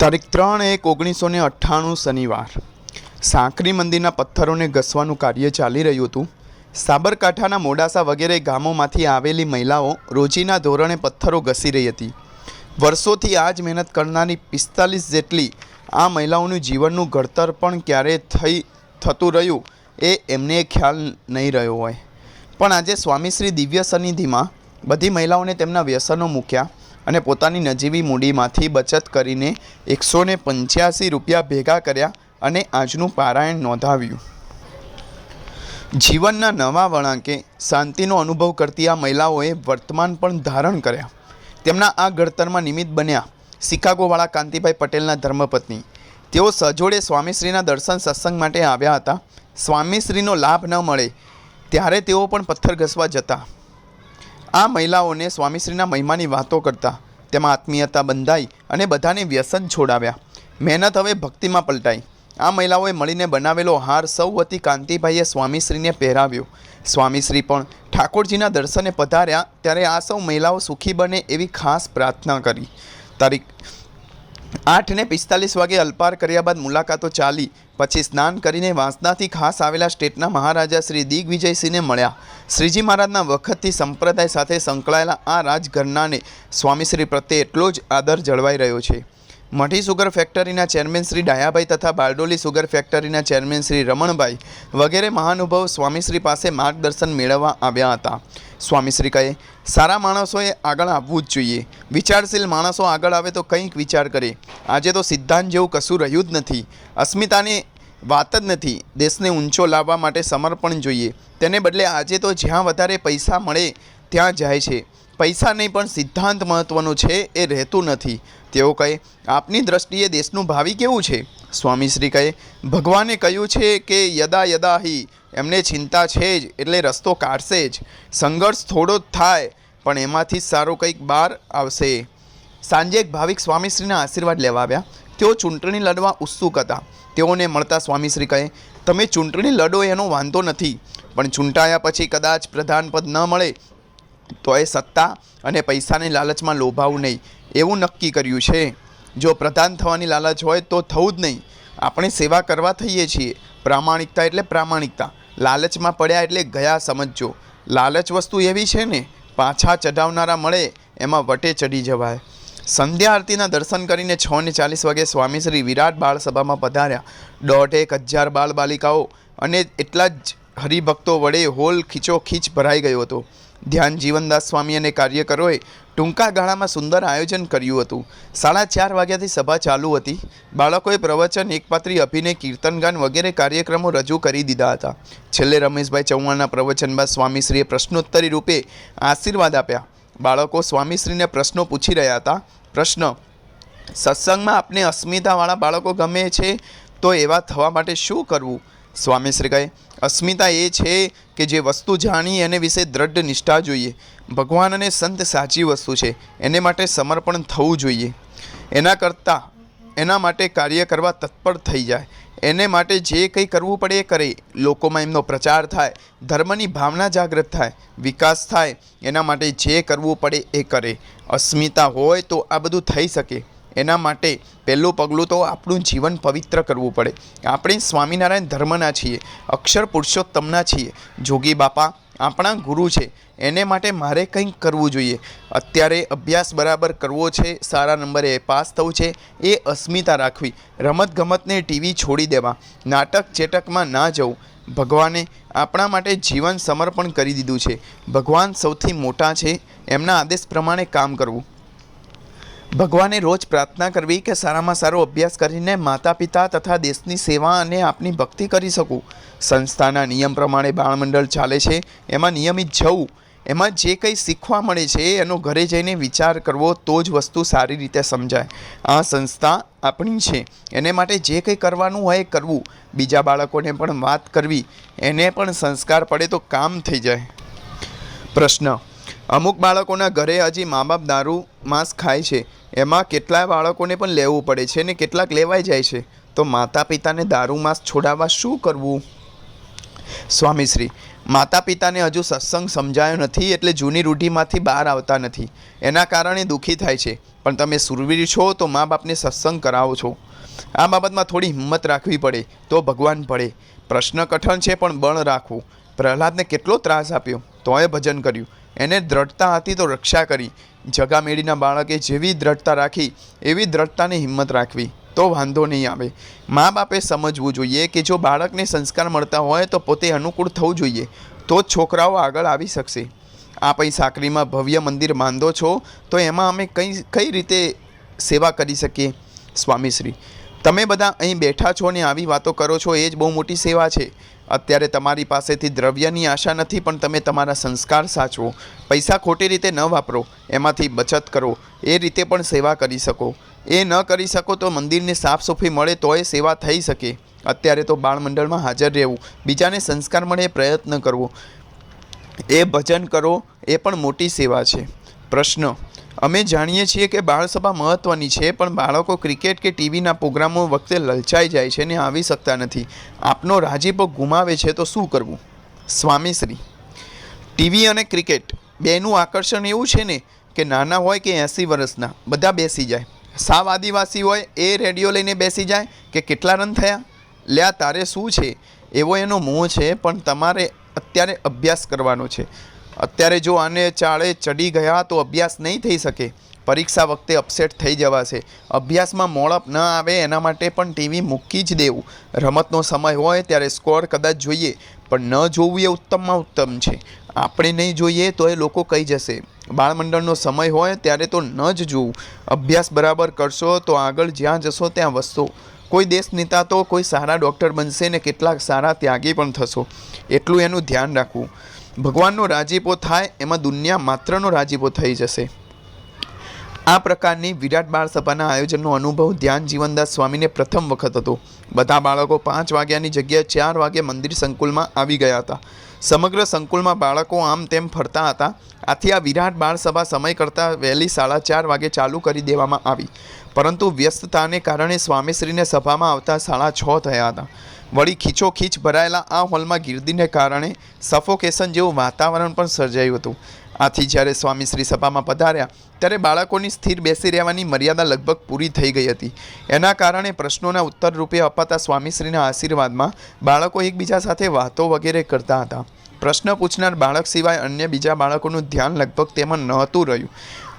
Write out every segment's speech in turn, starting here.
તારીખ ત્રણ એક ઓગણીસો ને અઠ્ઠાણું શનિવાર. સાંકરી મંદિરના પથ્થરોને ઘસવાનું કાર્ય ચાલી રહ્યું હતું. સાબરકાંઠાના મોડાસા વગેરે ગામોમાંથી આવેલી મહિલાઓ રોજીના ધોરણે પથ્થરો ઘસી રહી હતી. વર્ષોથી આ જ મહેનત કરનારી પિસ્તાલીસ જેટલી આ મહિલાઓનું જીવનનું ઘડતર પણ ક્યારે થઈ, થતું રહ્યું એ એમને ખ્યાલ નહીં રહ્યો હોય. પણ આજે સ્વામી શ્રી દિવ્ય સન્નિધિમાં બધી મહિલાઓને તેમના વ્યસનો મૂક્યા. અને પોતાની નજીવી મૂડીમાંથી બચત કરીને એકસો ને પંચ્યાસી રૂપિયા ભેગા કર્યા અને આજનું પારાયણ નોંધાવ્યું. જીવનના નવા વળાંકે શાંતિનો અનુભવ કરતી આ મહિલાઓએ વર્તમાન પણ ધારણ કર્યા. તેમના આ ઘડતરમાં નિમિત્ત બન્યા શિકાગોવાળા કાંતિભાઈ પટેલના ધર્મપત્ની. તેઓ સજોડે સ્વામીશ્રીના દર્શન સત્સંગ માટે આવ્યા હતા. સ્વામીશ્રીનો લાભ ન મળે ત્યારે તેઓ પણ પથ્થર ઘસવા જતા. આ મહિલાઓને સ્વામીશ્રીના મહિમાની વાતો કરતા તેમાં આત્મીયતા બંધાઈ અને બધાને વ્યસન છોડાવ્યા. મહેનત હવે ભક્તિમાં પલટાઈ. આ મહિલાઓએ મળીને બનાવેલો હાર સૌ વતી કાંતિભાઈએ સ્વામીશ્રીને પહેરાવ્યો. સ્વામીશ્રી પણ ઠાકોરજીના દર્શને પધાર્યા ત્યારે આ સૌ મહિલાઓ સુખી બને એવી ખાસ પ્રાર્થના કરી. તારીખ આઠ ને પિસ્તાલીસ વાગે અલ્પાર કર્યા બાદ મુલાકાતો ચાલી. પછી સ્નાન કરીને વાંસદાથી ખાસ આવેલા સ્ટેટના મહારાજા શ્રી દિગ્વિજયસિંહને મળ્યા. શ્રીજી મહારાજના વખતથી સંપ્રદાય સાથે સંકળાયેલા આ રાજઘરનાને સ્વામીશ્રી પ્રત્યે એટલો જ આદર જળવાઈ રહ્યો છે. મઢી સુગર ફેક્ટરીના ચેરમેન શ્રી ડાયાભાઈ તથા બારડોલી સુગર ફેક્ટરીના ચેરમેન શ્રી રમણભાઈ વગેરે મહાનુભાવ સ્વામીશ્રી પાસે માર્ગદર્શન મેળવવા આવ્યા હતા. સ્વામીશ્રી કહે, સારા માણસોએ આગળ આવવું જ જોઈએ. વિચારશીલ માણસો આગળ આવે તો કંઈક વિચાર કરે. આજે તો સિદ્ધાંત જેવું કશું રહ્યું જ નથી. અસ્મિતાની વાત જ નથી. દેશને ઊંચો લાવવા માટે સમર્પણ જોઈએ. તેને બદલે આજે તો જ્યાં વધારે પૈસા મળે, ત્યાં જાય છે. પૈસા નહીં, પણ સિદ્ધાંત મહત્ત્વનો છે, એ રહેતું નથી. તેઓ કહે, આપની દ્રષ્ટિએ દેશનું ભાવિ કેવું છે? સ્વામીશ્રી કહે, ભગવાને કહ્યું છે કે યદા યદા હિ, એમને ચિંતા છે જ, એટલે રસ્તો કાઢશે જ. સંઘર્ષ થોડો જ થાય, પણ એમાંથી સારું કંઈક બહાર આવશે. સાંજે એક ભાવિક સ્વામીશ્રીના આશીર્વાદ લેવા આવ્યા. તેઓ ચૂંટણી લડવા ઉત્સુક હતા. તેઓને મળતા સ્વામીશ્રી કહે, તમે ચૂંટણી લડો, એનો વાંધો નથી. પણ ચૂંટાયા પછી કદાચ પ્રધાનપદ ન મળે તો એ સત્તા અને પૈસાની લાલચમાં લોભાવું નહીં. એવું નક્કી કર્યું છે. જો પ્રધાન થવાની લાલચ હોય તો થવું જ નહીં. આપણે સેવા કરવા થઈએ છીએ. પ્રામાણિકતા એટલે પ્રામાણિકતા. લાલચમાં પડ્યા એટલે ગયા સમજજો. લાલચ વસ્તુ એવી છે ને, પાછા ચઢાવનારા મળે, એમાં વટે ચડી જવાય. સંધ્યા આરતીના દર્શન કરીને છ ને ચાલીસ વાગે સ્વામીશ્રી વિરાટ બાળ સભામાં પધાર્યા દોઢેક હજાર બાળ બાલિકાઓ અને એટલા જ હરિભક્તો વડે હોલ ખીચોખીચ ભરાઈ ગયો હતો. ધ્યાન જીવનદાસ સ્વામી અને કાર્યકરોએ ટૂંકા ગાળામાં સુંદર આયોજન કર્યું હતું. સાડા ચાર વાગ્યાથી સભા ચાલુ હતી. બાળકોએ પ્રવચન, એકપાત્રી, અભિનય, કીર્તનગાન વગેરે કાર્યક્રમો રજૂ કરી દીધા હતા. છેલ્લે રમેશભાઈ ચૌહાણના પ્રવચન બાદ સ્વામીશ્રીએ પ્રશ્નોત્તરી રૂપે આશીર્વાદ આપ્યા. બાળકો સ્વામીશ્રીને પ્રશ્નો પૂછી રહ્યા હતા. પ્રશ્ન, સત્સંગમાં આપને અસ્મિતાવાળા બાળકો ગમે છે? તો એવા થવા માટે શું કરવું? સ્વામીશ્રી કહે, અસ્મિતા એ છે કે જે વસ્તુ જાણી એને વિશે દ્રઢ નિષ્ઠા જોઈએ. ભગવાન અને સંત સાચી વસ્તુ છે. એને માટે સમર્પણ થવું જોઈએ. એના કરતાં, એના માટે કાર્ય કરવા તત્પર થઈ જાય. એને માટે જે કંઈ કરવું પડે એ કરે. લોકોમાં એમનો પ્રચાર થાય. ધર્મની ભાવના જાગૃત થાય. વિકાસ થાય. એના માટે જે કરવું પડે એ કરે. અસ્મિતા હોય તો આ બધું થઈ શકે. એના માટે પહેલું પગલું તો આપણું જીવન પવિત્ર કરવું પડે. આપણે સ્વામિનારાયણ ધર્મના છીએ, અક્ષર પુરુષોત્તમના છીએ, જોગી બાપા આપણા ગુરુ છે, એને માટે મારે કંઈક કરવું જોઈએ. અત્યારે અભ્યાસ બરાબર કરવો છે, સારા નંબરે પાસ થવું છે, એ અસ્મિતા રાખવી. રમતગમતને ટીવી છોડી દેવા. નાટક ચેટકમાં ના જવું. ભગવાને આપણા માટે જીવન સમર્પણ કરી દીધું છે. ભગવાન સૌથી મોટા છે, એમના આદેશ પ્રમાણે કામ કરવું. ભગવાને રોજ પ્રાર્થના કરવી કે સારામાં સારો અભ્યાસ કરીને માતા પિતા તથા દેશની સેવા અને આપની ભક્તિ કરી શકું. સંસ્થાના નિયમ પ્રમાણે બાળમંડળ ચાલે છે, એમાં નિયમિત જવું, એમાં જે કંઈ શીખવા મળે છે એનો ઘરે જઈને વિચાર કરવો તો જ વસ્તુ સારી રીતે સમજાય. આ સંસ્થા આપણી છે, એને માટે જે કંઈ કરવાનું હોય એ કરવું. બીજા બાળકોને પણ વાત કરવી, એને પણ સંસ્કાર પડે તો કામ થઈ જાય. પ્રશ્ન અમુક બાળકોના ઘરે હજી મા બાપ દારૂ, માંસ ખાય છે. એમાં કેટલાય બાળકોને પણ લેવું પડે છે ને કેટલાક લેવાઈ જાય છે. તો માતા પિતાને દારૂ, માંસ છોડાવવા શું કરવું? સ્વામીશ્રી માતા પિતાને હજુ સત્સંગ સમજાયો નથી એટલે જૂની રૂઢિમાંથી બહાર આવતા નથી. એના કારણે દુઃખી થાય છે. પણ તમે સુરવીર છો તો મા બાપને સત્સંગ કરાવો છો. આ બાબતમાં થોડી હિંમત રાખવી પડે તો ભગવાન પડે પ્રશ્ન કઠણ છે પણ બળ રાખવું. પ્રહલાદને કેટલો ત્રાસ આપ્યો? તોય ભજન કર્યું. એને દ્રઢતા હતી તો રક્ષા કરી. જગામેડીના બાળકે જેવી દ્રઢતા રાખી, એવી દ્રઢતાની હિંમત રાખવી. તો વાંધો નહીં આવે. મા બાપે સમજવું જોઈએ કે જો બાળકને સંસ્કાર મળતા હોય તો પોતે અનુકૂળ થવું જોઈએ. તો જ છોકરાઓ આગળ આવી શકશે. આપ અહીં સાકરીમાં ભવ્ય મંદિર બાંધો છો, તો એમાં અમે કઈ કઈ રીતે સેવા કરી શકીએ? સ્વામીશ્રી તમે બધા અહીં બેઠા છો ને આવી વાતો કરો છો, એ જ બહુ મોટી સેવા છે. અત્યારે તમારી પાસેથી દ્રવ્યની આશા નથી, પણ તમે તમારા સંસ્કાર સાચવો. પૈસા ખોટી રીતે ન વાપરો, એમાંથી બચત કરો, એ રીતે પણ સેવા કરી શકો. એ ન કરી શકો તો મંદિરને સાફ સફાઈ મળે તોય સેવા થઈ શકે. અત્યારે તો બાળ મંડળમાં હાજર રહેવું, બીજાને સંસ્કાર મળે પ્રયત્ન કરવો. એ ભજન કરો, એ પણ મોટી સેવા છે. પ્રશ્ન. અમે જાણીએ છીએ કે બાળસભા મહત્ત્વની છે, પણ બાળકો ક્રિકેટ કે ટીવીના પ્રોગ્રામો વખતે લલચાઈ જાય છે ને આવી શકતા નથી. આપનો રાજીપો ગુમાવે છે તો શું કરવું? સ્વામીશ્રી ટીવી અને ક્રિકેટ બેનું આકર્ષણ એવું છે ને કે નાના હોય કે એંસી વર્ષના, બધા બેસી જાય. સાવ આદિવાસી હોય એ રેડિયો લઈને બેસી જાય કે કેટલા રન થયા? લ્યા તારે શું છે? એવો એનો મોહ છે, પણ તમારે અત્યારે અભ્યાસ કરવાનો છે. અત્યારે જો આને ચાળે ચડી ગયા તો અભ્યાસ નહીં થઈ શકે. પરીક્ષા વખતે અપસેટ થઈ જવાશે. અભ્યાસમાં મોડપ ન આવે એના માટે પણ ટીવી મૂકી જ દેવું. રમતનો સમય હોય ત્યારે સ્કોર કદાચ જોઈએ, પણ ન જોવું એ ઉત્તમમાં ઉત્તમ છે. આપણે નહીં જોઈએ તો એ લોકો કહી જશે. બાળમંડળનો સમય હોય ત્યારે તો ન જ જોવું. અભ્યાસ બરાબર કરશો તો આગળ જ્યાં જશો ત્યાં વસશો. કોઈ દેશ નેતા તો કોઈ સારા ડૉક્ટર બનશે ને કેટલાક સારા ત્યાગી પણ થશો. એટલું એનું ધ્યાન રાખવું. ભગવાનનો રાજીપો થાય, એમાં દુનિયા માત્રનો રાજીપો થઈ જશે. આ પ્રકારની વિરાટ બાળ સભાના આયોજનનો અનુભવ ધ્યાન જીવનદાસ સ્વામીને પ્રથમ વખત હતો. બધા બાળકો પાંચ વાગ્યાની જગ્યાએ ચાર વાગે મંદિર સંકુલમાં આવી ગયા હતા. સમગ્ર સંકુલમાં બાળકો આમ તેમ ફરતા હતા. આથી આ વિરાટ બાળ સભા સમય કરતાં વહેલી સાડા ચાર વાગે ચાલુ કરી દેવામાં આવી. પરંતુ વ્યસ્તતાને કારણે સ્વામીશ્રીને સભામાં આવતા સાડા છ થયા હતા. વળી ખીચોખીચ ભરાયેલા આ હોલમાં ગીર્દીને કારણે સફોકેશન જેવું વાતાવરણ પણ સર્જાયું હતું. આથી જ્યારે સ્વામીશ્રી સભામાં પધાર્યા, ત્યારે બાળકોની સ્થિર બેસી રહેવાની મર્યાદા લગભગ પૂરી થઈ ગઈ હતી. એના કારણે પ્રશ્નોના ઉત્તર રૂપે અપાતા સ્વામીશ્રીના આશીર્વાદમાં બાળકો એકબીજા સાથે વાતો વગેરે કરતા હતા. પ્રશ્ન પૂછનાર બાળક સિવાય અન્ય બીજા બાળકોનું ધ્યાન લગભગ તેમાં નહોતું રહ્યું.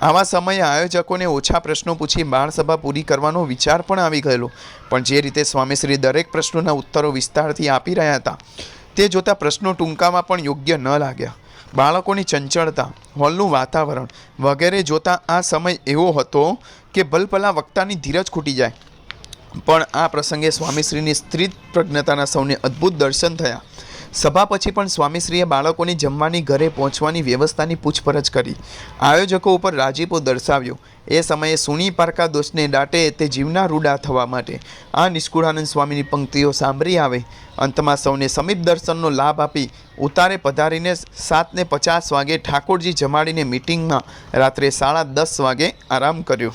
આવા સમયે આયોજકોને ઓછા પ્રશ્નો પૂછી બાળસભા પૂરી કરવાનો વિચાર પણ આવી ગયેલો. પણ જે રીતે સ્વામીશ્રી દરેક પ્રશ્નોના ઉત્તરો વિસ્તારથી આપી રહ્યા હતા, તે જોતાં પ્રશ્નો ટૂંકામાં પણ યોગ્ય ન લાગ્યા. બાળકોની ચંચળતા, હોલનું વાતાવરણ વગેરે જોતાં આ સમય એવો હતો કે ભલભલા વક્તાની ધીરજ ખૂટી જાય. પણ આ પ્રસંગે સ્વામીશ્રીની સ્ત્રી પ્રજ્ઞતાના સૌને અદ્ભુત દર્શન થયા. સભા પછી પણ સ્વામીશ્રીએ બાળકોની જમવાની, ઘરે પહોંચવાની વ્યવસ્થાની પૂછપરછ કરી. આયોજકો ઉપર રાજીપો દર્શાવ્યો. એ સમયે સુણી પારકા દોષને દાટે તે જીવના રૂડા થવા માટે. આ નિષ્કુળાનંદ સ્વામીની પંક્તિઓ સાંભળી આવે. અંતમાં સૌને સમીપ દર્શનનો લાભ આપી ઉતારે પધારીને સાતને પચાસ વાગે ઠાકોરજી જમાડીને મિટિંગમાં રાત્રે સાડા દસ વાગે આરામ કર્યો.